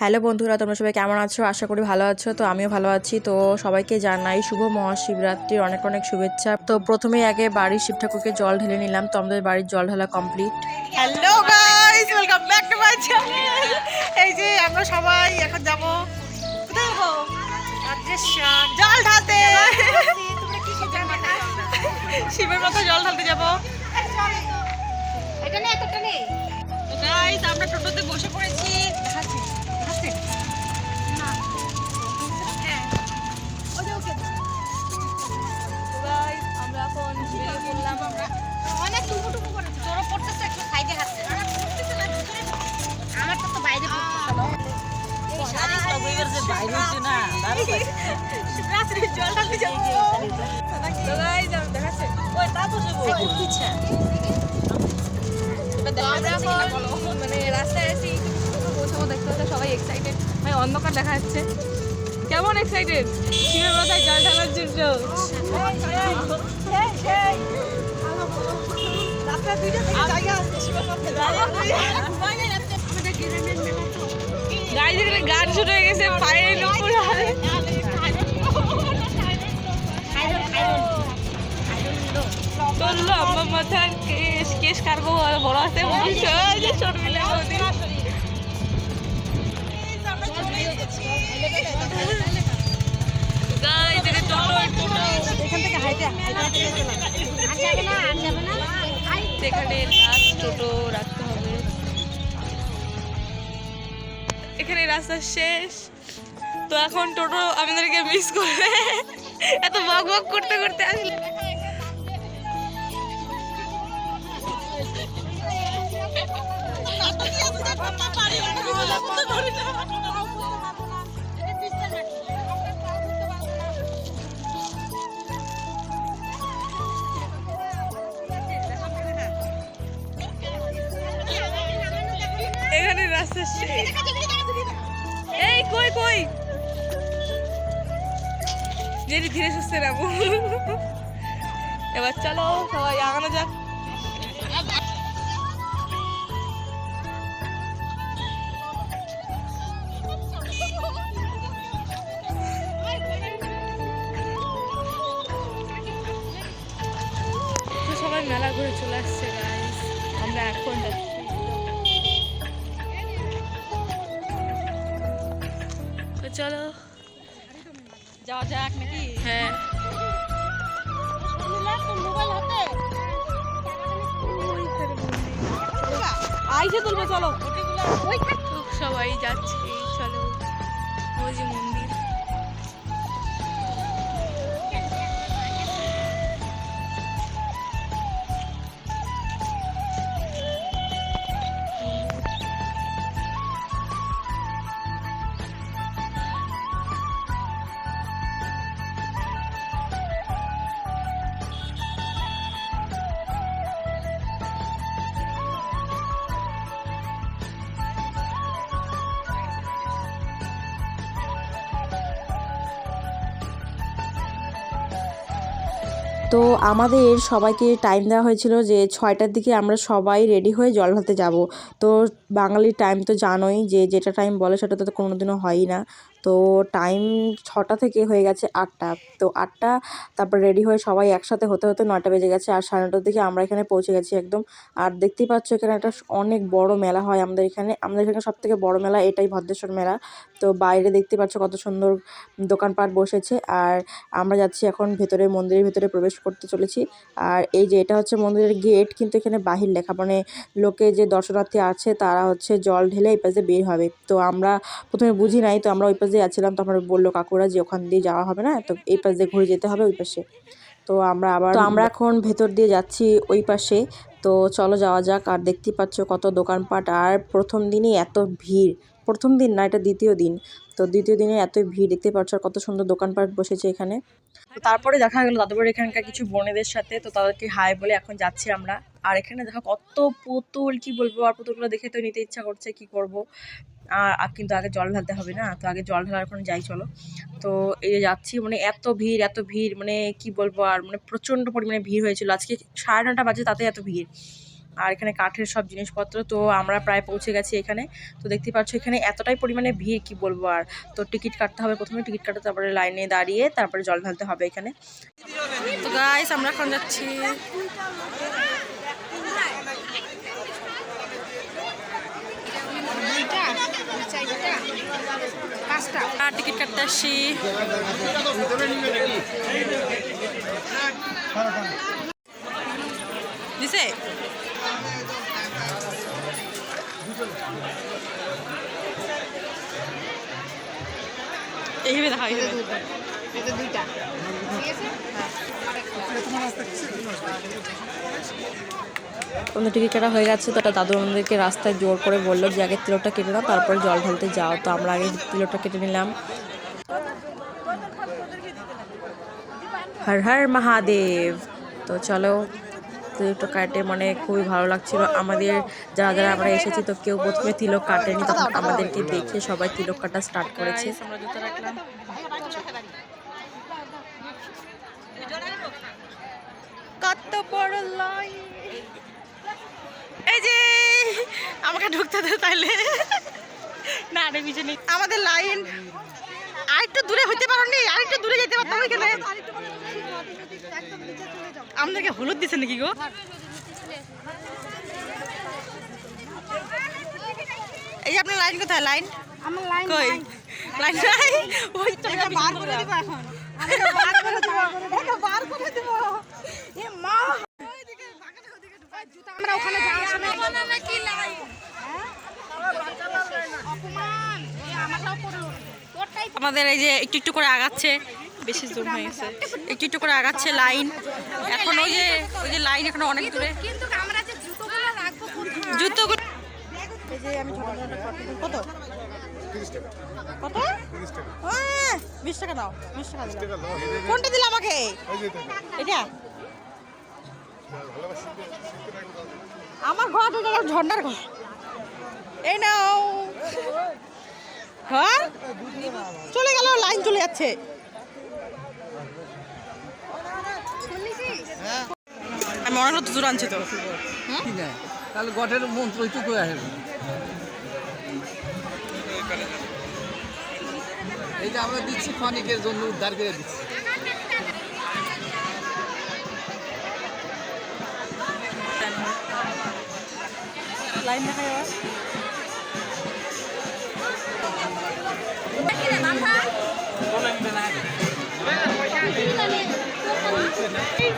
Hello বন্ধুরা তোমরা সবাই কেমন আছো? আশা করি ভালো আছো। তো আমিও ভালো আছি। তো সবাইকে জানাই শুভ মহাশিবরাত্রির অনেক অনেক শুভেচ্ছা। তো প্রথমেই আগে বাড়ির শিব ঠাকুরকে জল ঢেলে নিলাম। তো আমাদের বাড়ির জল ঢালা complete hello guys welcome back to my channel এই যে আমরা সবাই এখন যাব। কোথায় যাব জল ঢালতে। শিবের মতো জল ঢালতে যাব। তো গাইস আমরা টোটোতে বসে পড়েছি। দেখাচ্ছি দেখাচ্ছি হ্যাঁ। তো আমরা এখন বেরিয়ে পড়লাম আমরা। অনেক টুকু টুকু করে তোরও পড়তেছে একটু সাইডে হাত। আমার তো বাইরে রাত্রে জল ঢালতে যাব তো মানে রাস্তায় আছি পৌঁছাবো দেখতে হচ্ছে সবাই এক্সাইটেড মানে অন্ধকার দেখা যাচ্ছে। কেমন এক্সাইটেড শিবের মাথায় জল ঢালার জন্য। গাড়ি গান শুরু হয়ে গেছে পায়ে নুপুর চলল আমার মাথার কেশ কেশ কাটবো, বড় লাস্ট টোটো রাখতে হবে। এখানে রাস্তা শেষ। তো এখন টোটো আমাদেরকে মিস করবে এত বক বক করতে করতে আসলে। এখানে রাস্তা এই কই কই? যেটি ধীরে সুস্থে নামো। এবার চলো সবাই আগানো যাক। তো চলো। যাওয়া যাক নাকি হ্যাঁ। আইসে তুলবে চলো। সবাই যাচ্ছে চলো ওই যে মন্দির। তো আমাদের সবাইকে টাইম দেওয়া হয়েছিল যে ছয়টার দিকে আমরা সবাই রেডি হয়ে জল ঢালতে যাব। তো বাঙালির টাইম তো জানোই যে যেটা টাইম বলে সেটা তো কোনো দিনও হয়ই না। তো টাইম ছটা থেকে হয়ে গেছে আটটা। তো আটটা, তারপর রেডি হয়ে সবাই একসাথে হতে হতে নয়টা বেজে গেছে আর সাড়ে নটার দিকে আমরা এখানে পৌঁছে গেছি একদম। আর দেখতেই পাচ্ছ এখানে একটা অনেক বড় মেলা হয় আমাদের এখানে। আমাদের এখানে সব থেকে বড় মেলা এটাই ভদ্রেশ্বর মেলা। তো বাইরে দেখতে পাচ্ছ কত সুন্দর দোকানপাট বসেছে। আর আমরা যাচ্ছি এখন ভেতরে, মন্দিরের ভেতরে প্রবেশ করতে চলেছি। আর এই যে এটা হচ্ছে মন্দিরের গেট কিন্তু এখানে বাহির লেখা। মানে লোকে যে দর্শনার্থী আছে তারা হচ্ছে জল ঢেলে এই পাশে বের হবে। তো আমরা প্রথমে বুঝি নাই, তো আমরা ওই পাশে যাচ্ছিলাম তখন বলল কাকুরা যে ওখান দিয়ে যাওয়া হবে না তো এই পাশ দিয়ে ঘুরে যেতে হবে ওই পাশে। তো আমরা আবার তো আমরা এখন ভেতর দিয়ে যাচ্ছি ওই পাশে। তো চলো যাওয়া যাক আর দেখতেই পাচ্ছ কত দোকানপাট। আর প্রথম দিনই এত ভিড়। প্রথম দিন না এটা দ্বিতীয় দিন। তো দ্বিতীয় দিনে এত ভিড় দেখতে পাচ্ছ আর কত সুন্দর দোকানপাট বসেছে এখানে। তো তারপরে দেখা গেল দাদুবার এখানকার কিছু বোনেদের সাথে তো তাদেরকে হাই বলে এখন যাচ্ছি আমরা। আর এখানে দেখো কত পুতুল কি বলব আর পুতুলগুলো দেখে তো নিতে ইচ্ছা করছে কি করব। আর কিন্তু আগে জল ঢালতে হবে না, তো আগে জল ঢালার ওখানে যাই, চলো। তো এই যে যাচ্ছি মানে এত ভিড় এত ভিড় মানে কি বলব আর মানে প্রচণ্ড পরিমাণে ভিড় হয়েছিল। আজকে সাড়ে নটা বাজে, তাতে এত ভিড়। আর এখানে কাঠের সব জিনিসপত্র, তো আমরা প্রায় পৌঁছে গেছি এখানে। তো দেখতে পাচ্ছ, এখানে এতটাই পরিমাণে ভিড়, কি বলব আর। তো টিকিট কাটতে হবে প্রথমে, টিকিট কাটতে তারপরে লাইনে দাঁড়িয়ে তারপরে জল ঢালতে হবে এখানে। তো গাইস আমরা এখন যাচ্ছি। আর টিকিট কাটতে আসছি দিছে? এইভাবে দেখা এইভাবে আমাদের টিকিট কাটা হয়ে গেছে, তো একটা দাদু আমাদেরকে রাস্তায় জোর করে বলল যে, আগে তিলকটা কেটে নাও, তারপরে জল ঢালতে যাও। তো আমরা আগে তিলকটা কেটে নিলাম। হর হর মহাদেব। তো চলো তিলকটা কাটে মানে খুবই ভালো লাগছিল। আমাদের যারা যারা আমরা এসেছি, তো কেউ প্রথমে তিলক কাটেনি, তখন আমাদেরকে দেখে সবাই তিলক কাটা স্টার্ট করেছে। কত বড় লাইন এই যে আমাকে ঢুকতে দে তাইলে। না রে পিছনে আমাদের লাইন আরেকটু দূরে হইতে পারোনি আরেকটু দূরে যেতে পারতাম এখানে। আমাদেরকে হলুদ দিছে নাকি গো? এই যে আপনার লাইন কোথায়? লাইন? আমার লাইন কই? লাইন নাই? ওই তো বার করে দিব এখন। বার করে দিব। বার করে দিব। এ মা আমরা ওখানে যাওয়ার সময় নাকি লাইন অপমান এ আমারটাও পড়ল। তোরটাই আমাদের এই যে একটু একটু করে আগাচ্ছে বেশি জুম হয়ে গেছে। একটু একটু করে আগাচ্ছে লাইন। এখন ওই যে ওই যে লাইন এখন অনেক দূরে। কিন্তু আমরা যে জুতোগুলো এই যে আমি কত? কত? বিশ টাকা দাও বিশ টাকা দিলাম কোনটা দিলে আমাকে? এটা? আমার ঘর ওটা ঝর্ণার ঘর। এই নাও। হ্যাঁ? চলে গেল, লাইন চলে যাচ্ছে। আমি অনেক দূর আনছি তো। তাহলে গঠের মন্ত্র করে আসবে। এই যে আমরা দিচ্ছি ক্ষণিকের জন্য উদ্ধার করে দিচ্ছি। লাইন দেখা যাবে।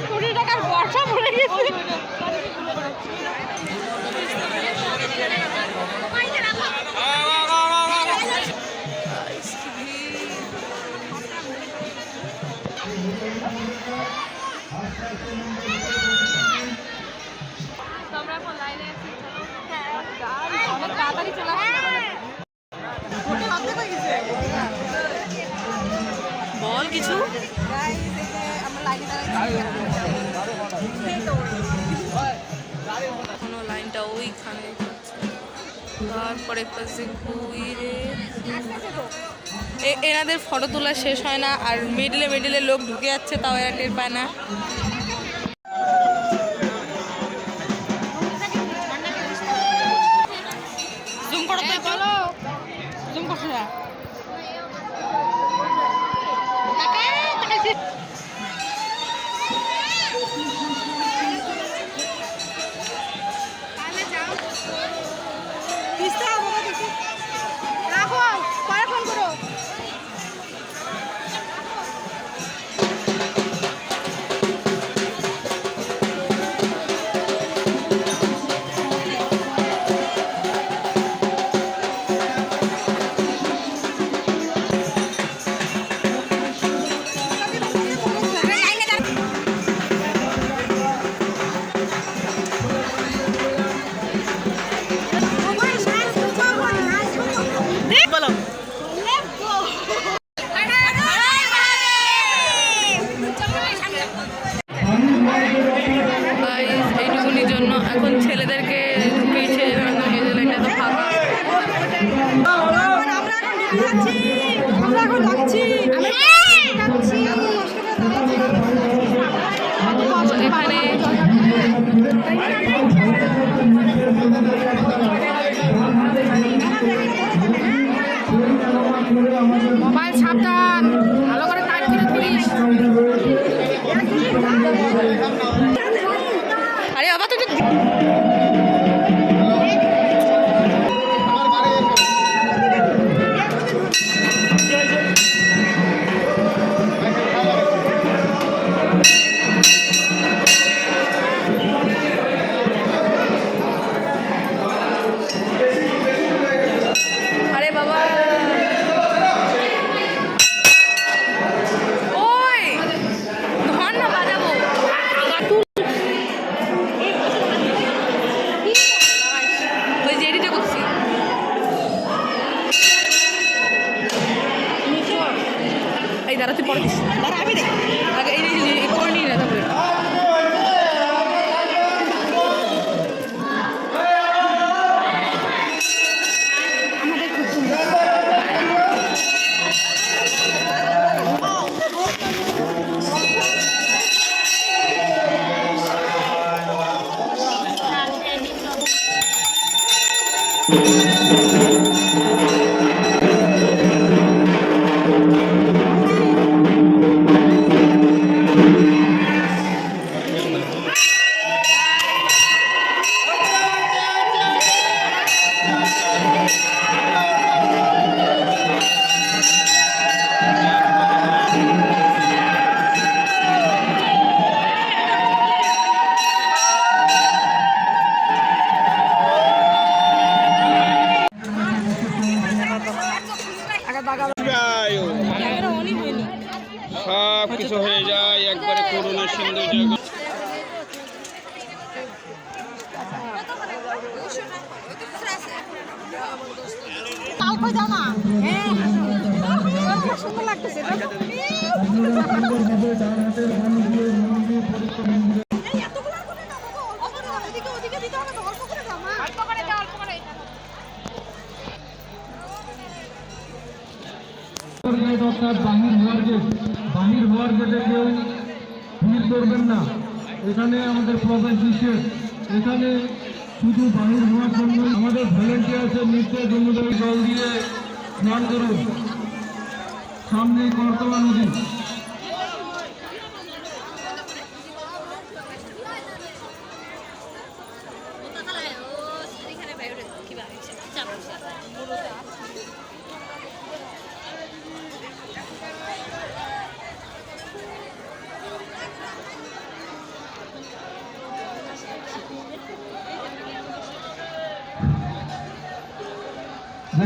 কুড়ি টাকার বর্ষা পড়ে গেছে। ফটো তোলা শেষ হয় না, আর মিডলে মিডলে লোক ঢুকে যাচ্ছে, তাও এরা টের পায় না। আমরা অর্থাৎ বাহির হওয়ার গেট বাহির হওয়ার গেটে কেউ ভিড় করবেন না এখানে আমাদের প্রবেশ নিষেধ এখানে শুধু বাহির হওয়ার জন্য আমাদের ভলেন্টিয়ার্সের নিচে জমিদারি জল দিয়ে স্নান করুন সামনে করতলা নদী।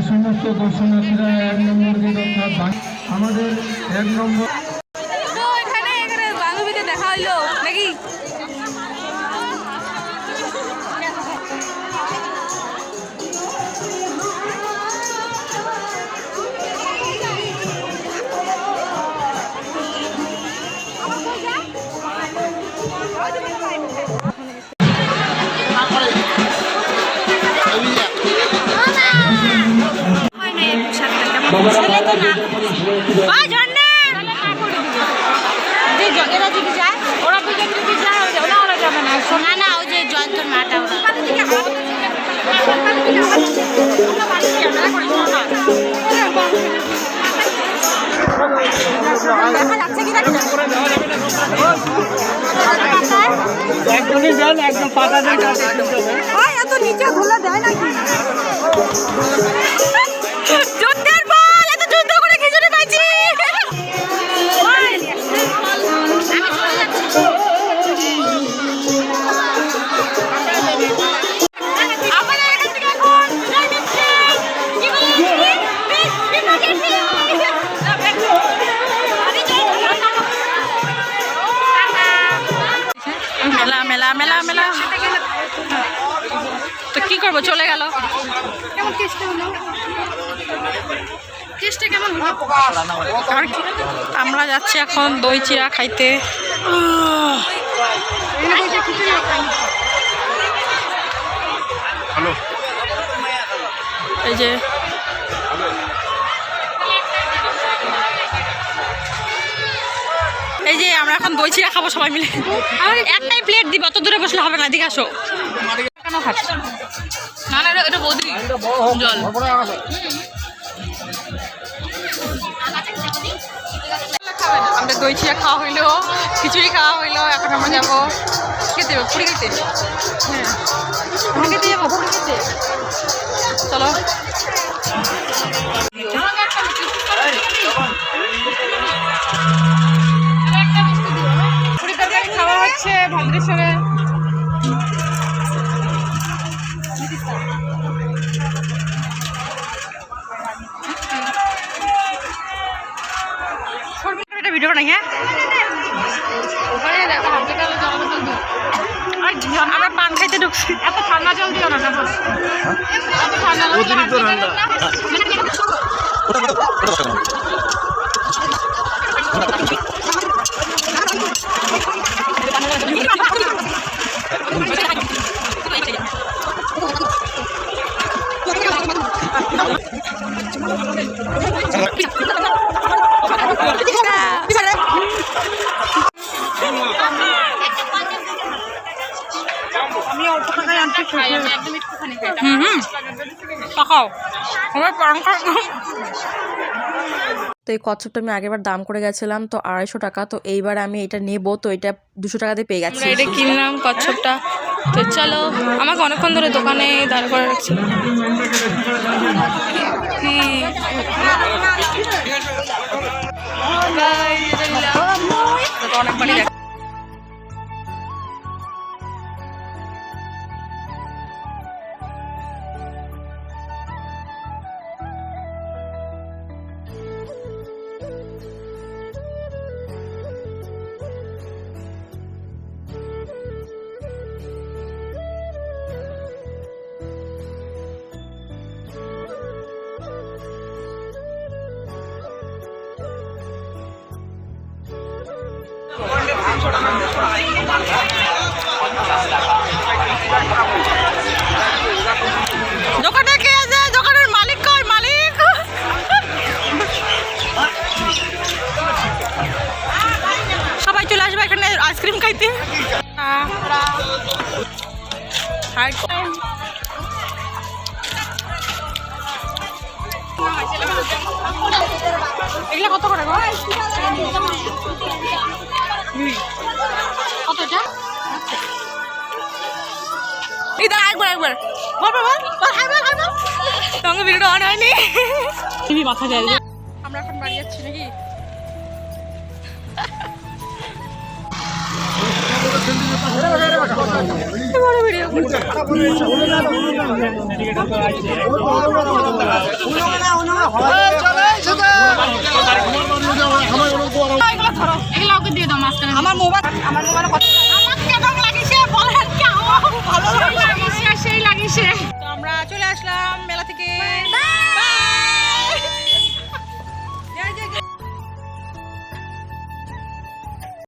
সমস্ত দর্শনার্থীরা এক নম্বর গেট অর্থাৎ আমাদের এক নম্বর যাচ্ছে কি দেখা ওই, নিচে ধুলে দেয় নাকি? মেলা মেলা তো কি করব চলে গেল। আর আমরা যাচ্ছি এখন দই চিরা খাইতে। এই যে এই যে আমরা এখন দই চিরা খাব সবাই মিলে। একটাই প্লেট দিবা, অত দূরে বসলে হবে না দিকে আসো। না না, এটা- বৌদি, জল। দই চিরা খাওয়া হইল, খিচুড়ি খাওয়া হইল, এখন আমরা যাব খেতে, পুরি খেতে। হ্যাঁ খেতে যাব খেতে। চলো। হচ্ছে ভদ্রেশ্বরে। ভিডিও বানাই হ্যাঁ? আর আমরা পান খাইতে ঢুকছি। এত ঠান্ডা জল দিও না অতিরিক্ত ঠান্ডা হুম আমার তো এই কচ্ছপটা আমি আগেরবার দাম করে গেছিলাম তো আড়াইশো টাকা তো এইবার আমি এটা নেব তো এটা দুশো টাকাতে পেয়ে গেছি। এটা কিনলাম কচ্ছপটা। তো চলো আমাকে অনেকক্ষণ ধরে দোকানে দাঁড় করে রাখছিল অনেকবারই দোকানে কে দোকানের মালিক কই? মালিক? সবাই চলে আসবে এখানে আইসক্রিম খাইতে। আর একবার বল বল বল হাই বল হাই বল অন হয়নি মাথা যায় আমরা এখন বাড়ি যাচ্ছি নাকি? আমার মোবাইল আমার মোবাইল কেমন? ভালো লাগে। সেই লাগিছে। তো আমরা চলে আসলাম মেলা থেকে।